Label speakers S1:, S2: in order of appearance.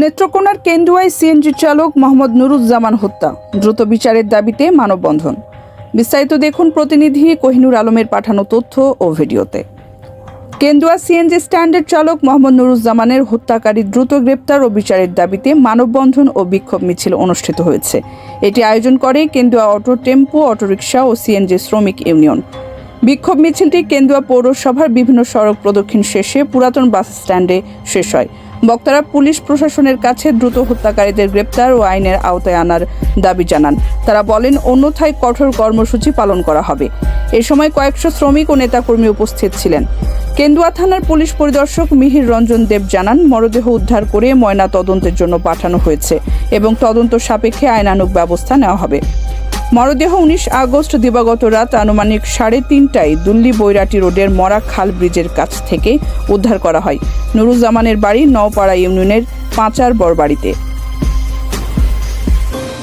S1: নেত্রকোনার কেন্দুয়ায় সিএনজি চালক মোহাম্মদ নুরুজ্জামান হত্যা। দ্রুত বিচারের দাবিতে মানববন্ধন। বিস্তারিত দেখুন প্রতিনিধি কোহিনুর আলমের পাঠানো তথ্য ও ভিডিওতে। কেন্দুয়া সিএনজি স্ট্যান্ডের চালক মোহাম্মদ নুরুজ্জামানের হত্যাকারী দ্রুত গ্রেপ্তার ও বিচারের দাবিতে মানববন্ধন ও বিক্ষোভ মিছিল অনুষ্ঠিত হয়েছে। এটি আয়োজন করে কেন্দুয়া অটো টেম্পো, অটোরিকশা ও সিএনজি শ্রমিক ইউনিয়ন। বিক্ষোভ মিছিলটি কেন্দুয়া পৌরসভার বিভিন্ন সড়ক প্রদক্ষিণ শেষে পুরাতন বাস স্ট্যান্ডে শেষ হয়। বক্তারা পুলিশ প্রশাসনের কাছে দ্রুত হত্যাকারীদের গ্রেপ্তার ও আইনের আওতায় আনার দাবি জানান। তারা বলেন, অন্যথায় কঠোর কর্মসূচি পালন করা হবে। এ সময় কয়েকশো শ্রমিক ও নেতাকর্মী উপস্থিত ছিলেন। কেন্দুয়া থানার পুলিশ পরিদর্শক মিহির রঞ্জন দেব জানান, মরদেহ উদ্ধার করে ময়না তদন্তের জন্য পাঠানো হয়েছে এবং তদন্ত সাপেক্ষে আইনানুগ ব্যবস্থা নেওয়া হবে। মরদেহ উনিশ আগস্ট দিবাগত রাত আনুমানিক সাড়ে তিনটায় দুল্লি বৈরাটি রোডের মরা খাল ব্রিজের কাছ থেকে উদ্ধার করা হয়। নুরুজ্জামানের বাড়ি নওপাড়া ইউনিয়নের পাঁচার বরবাড়িতে